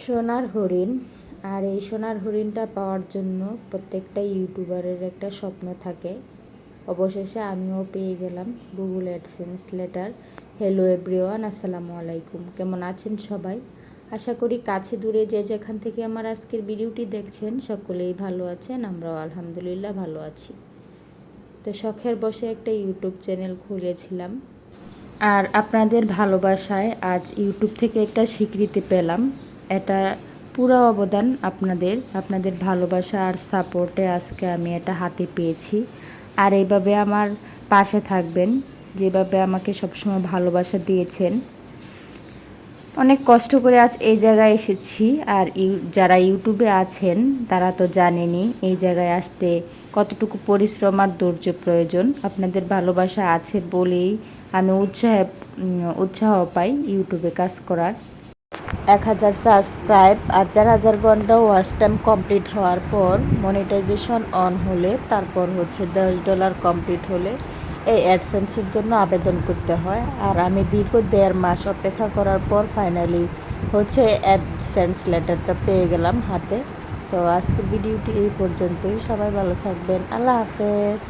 সোনার হরিণ, আর এই সোনার হরিণটা পাওয়ার জন্য প্রত্যেকটা ইউটিউবারের একটা স্বপ্ন থাকে। অবশেষে আমিও পেয়ে গেলাম Google AdSense letter hello everyone আসসালামু আলাইকুম। কেমন আছেন সবাই? আশা করি কাছে দূরে যে যেখান থেকে আমার আজকের ভিডিওটি দেখছেন, সকলেই ভালো আছেন, আমরাও আলহামদুলিল্লাহ ভালো আছি। তো শখের বসে একটা ইউটিউব চ্যানেল খুলেছিলাম। আর আপনাদের ভালোবাসায় আজ ইউটিউব থেকে একটা স্বীকৃতি পেলাম। এটা পুরো অবদান আপনাদের আপনাদের ভালোবাসা আর সাপোর্টে আজকে আমি এটা হাতে পেয়েছি। আর এইভাবে আমার পাশে থাকবেন, যেভাবে আমাকে সবসময় ভালোবাসা দিয়েছেন। অনেক কষ্ট করে আজ এই জায়গায় এসেছি, আর যারা ইউটিউবে আছেন, তারা তো জানেনই এই জায়গায় আসতে কতটুকু পরিশ্রম আর ধৈর্য প্রয়োজন। আপনাদের ভালোবাসা আছে বলেই আমি উৎসাহ উৎসাহ পাই ইউটিউবে কাজ করার। এক হাজার সাবস্ক্রাইব আর চার হাজার ঘণ্টা ওয়াচ টাইম কমপ্লিট হওয়ার পর মনিটাইজেশন অন হলে তারপর হচ্ছে দশ ডলার কমপ্লিট হলে এই অ্যাডসেন্সের জন্য আবেদন করতে হয়। আর আমি দীর্ঘ দেড় মাস অপেক্ষা করার পর ফাইনালি হচ্ছে অ্যাডসেন্স লেটারটা পেয়ে গেলাম হাতে। তো আজকের ভিডিওটি এই পর্যন্তই। সবাই ভালো থাকবেন। আল্লাহ হাফেজ।